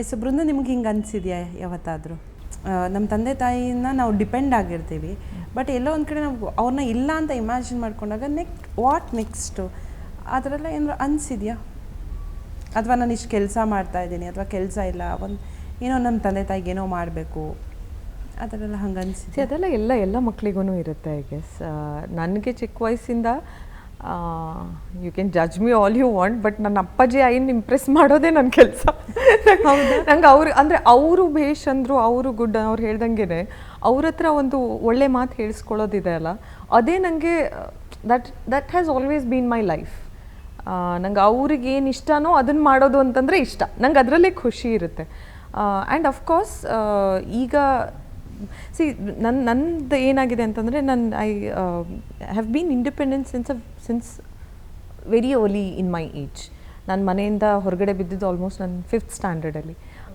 S Brinda ನಿಮ್ಗೆ ಹಿಂಗೆ ಅನ್ಸಿದ್ಯಾ ಯಾವತ್ತಾದರೂ? ನಮ್ಮ ತಂದೆ ತಾಯಿನ ನಾವು ಡಿಪೆಂಡ್ ಆಗಿರ್ತೀವಿ. ಬಟ್ ಎಲ್ಲೋ ಒಂದು ಕಡೆ ನಾವು ಅವ್ರನ್ನ ಇಲ್ಲ ಅಂತ ಇಮ್ಯಾಜಿನ್ ಮಾಡ್ಕೊಂಡಾಗ ನೆಕ್ಸ್ಟ್ ವಾಟ್ ನೆಕ್ಸ್ಟು? ಎಲ್ಲ ಏನಾರು ಅನಿಸಿದ್ಯಾ? ಅಥವಾ ನಾನು ಇಷ್ಟು ಕೆಲಸ ಮಾಡ್ತಾ ಇದ್ದೀನಿ, ಅಥವಾ ಕೆಲಸ ಇಲ್ಲ, ಒಂದು ಏನೋ ನಮ್ಮ ತಂದೆ ತಾಯಿಗೆ ಏನೋ ಮಾಡಬೇಕು. ಆ ಥರ ಎಲ್ಲ ಹಂಗೆ ಅನಿಸಿದೆ ಅದೆಲ್ಲ ಎಲ್ಲ ಎಲ್ಲ ಮಕ್ಕಳಿಗೂ ಇರುತ್ತೆ ಐ ಗೆಸ್ ನನಗೆ ಚಿಕ್ಕ ವಯಸ್ಸಿಂದ you can judge me all you want but ನನ್ನ ಅಪ್ಪಾಜಿ ಐನ್ ಇಂಪ್ರೆಸ್ ಮಾಡೋದೇ ನನ್ನ ಕೆಲಸ. ನಂಗೆ ಅವ್ರು ಅಂದರೆ ಅವರು ಭೇಷ್ ಅಂದರು ಅವರು ಗುಡ್ ಅವ್ರು ಹೇಳ್ದಂಗೆ ಅವ್ರ ಹತ್ರ ಒಂದು ಒಳ್ಳೆ ಮಾತು ಹೇಳಿಸ್ಕೊಳ್ಳೋದಿದೆ ಅಲ್ಲ ಅದೇ ನನಗೆ that that has always been my life ನಂಗೆ ಅವ್ರಿಗೆ ಏನು ಇಷ್ಟನೋ ಅದನ್ನು ಮಾಡೋದು ಅಂತಂದರೆ ಇಷ್ಟ. ನಂಗೆ ಅದರಲ್ಲೇ ಖುಷಿ ಇರುತ್ತೆ. ಆ್ಯಂಡ್ ಅಫ್ಕೋರ್ಸ್ ಈಗ ಸಿ ನನ್ನ ನಂದು ಏನಾಗಿದೆ ಅಂತಂದರೆ ನನ್ನ I have been independent since since very early in my age ನಾನು ಮನೆಯಿಂದ ಹೊರಗಡೆ ಬಿದ್ದಿದ್ದು ಆಲ್ಮೋಸ್ಟ್ ನನ್ನ ಫಿಫ್ತ್ ಸ್ಟ್ಯಾಂಡರ್ಡಲ್ಲಿ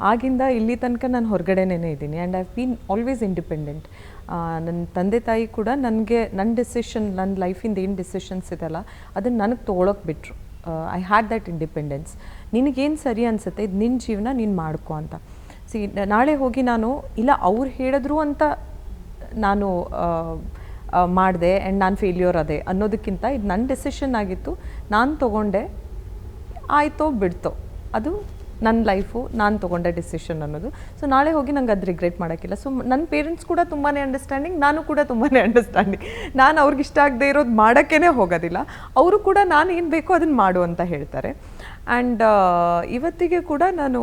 ಆಗಿಂದ ಇಲ್ಲಿ ತನಕ ನಾನು ಹೊರಗಡೆನೇ ಇದ್ದೀನಿ. And I've been always independent ನನ್ನ ತಂದೆ ತಾಯಿ ಕೂಡ ನನಗೆ ನನ್ನ ಡೆಸಿಷನ್ ನನ್ನ ಲೈಫಿಂದ ಏನು ಡಿಸಿಷನ್ಸ್ ಇದೆಲ್ಲ ಅದನ್ನು ನನಗೆ ತೊಗೊಳಕ್ಕೆ ಬಿಟ್ಟರು ಐ ಹ್ಯಾಡ್ ದಟ್ ಇಂಡಿಪೆಂಡೆನ್ಸ್ ನಿನಗೇನು ಸರಿ ಅನಿಸುತ್ತೆ? ಇದು ನಿನ್ನ ಜೀವನ ನೀನು ಮಾಡ್ಕೊ ಅಂತ. ಸಿ, ನಾಳೆ ಹೋಗಿ ನಾನು, ಇಲ್ಲ, ಅವ್ರು ಹೇಳಿದ್ರು ಅಂತ ನಾನು ಮಾಡಿದೆ ಆ್ಯಂಡ್ ನಾನು ಫೇಲ್ಯೂರ್ ಅದೇ ಅನ್ನೋದಕ್ಕಿಂತ ಇದು ನನ್ನ ಡೆಸಿಷನ್ ಆಗಿತ್ತು. ನಾನು ತೊಗೊಂಡೆ, ಆಯಿತೋ ಬಿಡ್ತೋ. ಅದು ನನ್ನ ಲೈಫು ನಾನು ತೊಗೊಂಡೆ ಡಿಸಿಷನ್ ಅನ್ನೋದು. ಸೊ ನಾಳೆ ಹೋಗಿ ನಂಗೆ ಅದು ರಿಗ್ರೆಟ್ ಮಾಡೋಕ್ಕಿಲ್ಲ. ಸೊ ನನ್ನ ಪೇರೆಂಟ್ಸ್ ಕೂಡ ತುಂಬಾ ಅಂಡರ್ಸ್ಟ್ಯಾಂಡಿಂಗ್ ನಾನು ಕೂಡ ತುಂಬಾ ಅಂಡರ್ಸ್ಟ್ಯಾಂಡಿಂಗ್ ನಾನು ಅವ್ರಿಗೆ ಇಷ್ಟ ಆಗದೆ ಇರೋದು ಮಾಡೋಕ್ಕೇ ಹೋಗೋದಿಲ್ಲ. ಅವರು ಕೂಡ ನಾನು ಏನು ಬೇಕೋ ಅದನ್ನು ಮಾಡು ಅಂತ ಹೇಳ್ತಾರೆ. ಆ್ಯಂಡ್ ಇವತ್ತಿಗೆ ಕೂಡ ನಾನು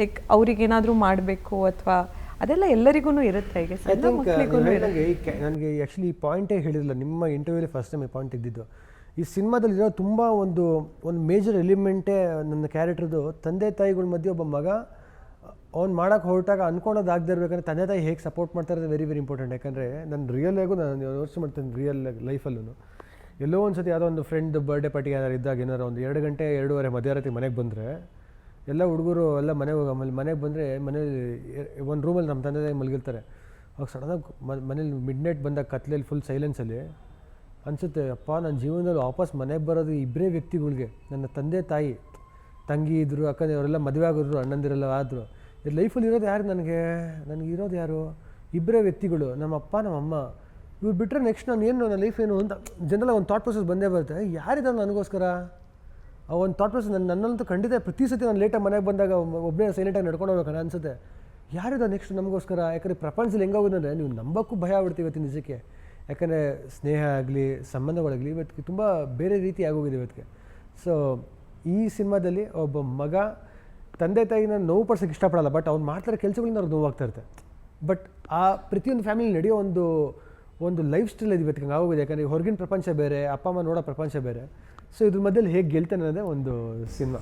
ಲೈಕ್ ಅವ್ರಿಗೇನಾದರೂ ಮಾಡಬೇಕು ಅಥವಾ ಅದೆಲ್ಲ ಎಲ್ಲರಿಗೂ ಇರುತ್ತೆ ಈಗ ಮಕ್ಕಳಿಗೂ ನನಗೆ ನನಗೆ ಆ್ಯಕ್ಚುಲಿ ಈ ಪಾಯಿಂಟೇ ಹೇಳಿರಲಿಲ್ಲ ನಿಮ್ಮ ಇಂಟರ್ವ್ಯೂಲಿ ಫಸ್ಟ್ ಟೈಮ್ ಈ ಪಾಯಿಂಟ್ ತೆಗೆದಿದ್ದು. ಈ ಸಿನಿಮಾದಲ್ಲಿರೋ ತುಂಬ ಒಂದು ಒಂದು ಮೇಜರ್ ಎಲಿಮೆಂಟೇ ನನ್ನ ಕ್ಯಾರೆಕ್ಟರ್ದು ತಂದೆ ತಾಯಿಗಳ ಮಧ್ಯೆ ಒಬ್ಬ ಮಗ ಅವ್ನು ಮಾಡೋಕೆ ಹೊರಟಾಗ ಅನ್ಕೊಳೋದಾಗದೇ ಇರಬೇಕಂದ್ರೆ ತಂದೆ ತಾಯಿ ಹೇಗೆ ಸಪೋರ್ಟ್ ಮಾಡ್ತಾರೆ ವೆರಿ ವೆರಿ ಇಂಪಾರ್ಟೆಂಟ್ ಯಾಕಂದರೆ ನನ್ನ ರಿಯಲ್ ಆಗು ನಾನು ಯೋಚನೆ ಮಾಡ್ತೀನಿ ರಿಯಲ್ ಲೈಫಲ್ಲೂ ಎಲ್ಲೋ ಒಂದು ಸತಿ ಯಾವುದೋ ಒಂದು ಫ್ರೆಂಡ್ ಬರ್ಡೇ ಪಾರ್ಟಿ ಯಾರು ಇದ್ದಾಗ ಏನಾರು ಒಂದು ಎರಡು ಗಂಟೆ ಎರಡೂವರೆ ಮಧ್ಯರಾತ್ರಿ ಮನೆಗೆ ಬಂದರೆ ಎಲ್ಲ ಹುಡುಗರು ಎಲ್ಲ ಮನೆಗೆ ಹೋಗಿ ಆಮೇಲೆ ಮನೆಗೆ ಬಂದರೆ ಮನೇಲಿ ಒಂದು ರೂಮಲ್ಲಿ ನಮ್ಮ ತಂದೆ ತಾಯಿ ಮಲಗಿರ್ತಾರೆ. ಅವಾಗ ಸಡನ್ನಾಗಿ ಮನೇಲಿ ಮಿಡ್ ನೈಟ್ ಬಂದಾಗ ಕತ್ಲೆಯಲ್ಲಿ ಫುಲ್ ಸೈಲೆನ್ಸಲ್ಲಿ ಅನಿಸುತ್ತೆ, ಅಪ್ಪ ನನ್ನ ಜೀವನದಲ್ಲಿ ವಾಪಸ್ ಮನೆಗೆ ಬರೋದು ಇಬ್ಬರೇ ವ್ಯಕ್ತಿಗಳಿಗೆ. ನನ್ನ ತಂದೆ ತಾಯಿ, ತಂಗಿ ಇದ್ದರು ಅಕ್ಕಂದ್ರೆ ಅವರೆಲ್ಲ ಮದುವೆ ಆಗಿದ್ರು, ಅಣ್ಣಂದಿರೆಲ್ಲ ಆದರು. ಇದು ಲೈಫಲ್ಲಿ ಇರೋದು ಯಾರು ನನಗೆ? ನನಗೆ ಇರೋದು ಯಾರು? ಇಬ್ಬರೇ ವ್ಯಕ್ತಿಗಳು. ನಮ್ಮ ಅಪ್ಪ, ನಮ್ಮ ಅಮ್ಮ. ಇವ್ರು ಬಿಟ್ಟರೆ ನೆಕ್ಸ್ಟ್ ನಾನು ಏನು ನನ್ನ ಲೈಫ್ ಏನು? ಅಂತ ಜನರಲ್ಲ ಒಂದು ಥಾಟ್ ಪ್ರೊಸೆಸ್ ಬಂದೇ ಬರುತ್ತೆ. ಯಾರಿದ್ದಾರೆ ನನಗೋಸ್ಕರ? ಆ ಒಂದು ಥಾಟ್ ಪ್ರೊಸೆಸ್ ನನ್ನ ನನ್ನಂತೂ ಖಂಡಿತ ಪ್ರತಿ ಸತಿ ನಾನು ಲೇಟಾಗಿ ಮನೆಗೆ ಬಂದಾಗ ಒಬ್ಬನೇ ಸೈಲೆಂಟಾಗಿ ನಡ್ಕೊಂಡು ಹೋಗ್ಬೇಕು ಅನ್ಸುತ್ತೆ. ಯಾರಿದ ನೆಕ್ಸ್ಟ್ ನಮಗೋಸ್ಕರ? ಯಾಕಂದರೆ ಪ್ರಪಂಚದಲ್ಲಿ ಹೆಂಗಾಗೋದಂದರೆ ನೀವು ನಂಬಕ್ಕೂ ಭಯ ಆಗ್ಬಿಡ್ತೀವಿ ಇವತ್ತಿನ ನಿಜಕ್ಕೆ ಯಾಕಂದರೆ ಸ್ನೇಹ ಆಗಲಿ, ಸಂಬಂಧಗಳಾಗಲಿ ಇವತ್ತಿಗೆ ತುಂಬ ಬೇರೆ ರೀತಿ ಆಗೋಗಿದೆ ಇವತ್ತಿಗೆ. ಸೊ ಈ ಸಿನಿಮಾದಲ್ಲಿ ಒಬ್ಬ ಮಗ ತಂದೆ ತಾಯಿನ ನೋವು ಪಡ್ಸೋಕ್ಕೆ ಇಷ್ಟಪಡಲ್ಲ ಬಟ್ ಅವ್ನು ಮಾಡ್ತಾರೆ ಕೆಲಸಗಳಿಂದ ಅವ್ರಿಗೆ ನೋವಾಗ್ತಾ ಬಟ್ ಆ ಪ್ರತಿಯೊಂದು ಫ್ಯಾಮಿಲಿ ನಡೆಯೋ ಒಂದು ಒಂದು ಲೈಫ್ ಸ್ಟೈಲ್ ಇದು ಇವತ್ತಿಗೆ ಆಗೋಗಿದೆ. ಯಾಕಂದರೆ ಹೊರಗಿನ ಪ್ರಪಂಚ ಬೇರೆ, ಅಪ್ಪ ಅಮ್ಮ ನೋಡೋ ಪ್ರಪಂಚ ಬೇರೆ. ಸೊ ಇದ್ರ ಮಧ್ಯದಲ್ಲಿ ಹೇಗೆ ಗೆಲ್ತಾನೆ ಅನ್ನೋದೇ ಒಂದು ಸಿನಿಮಾ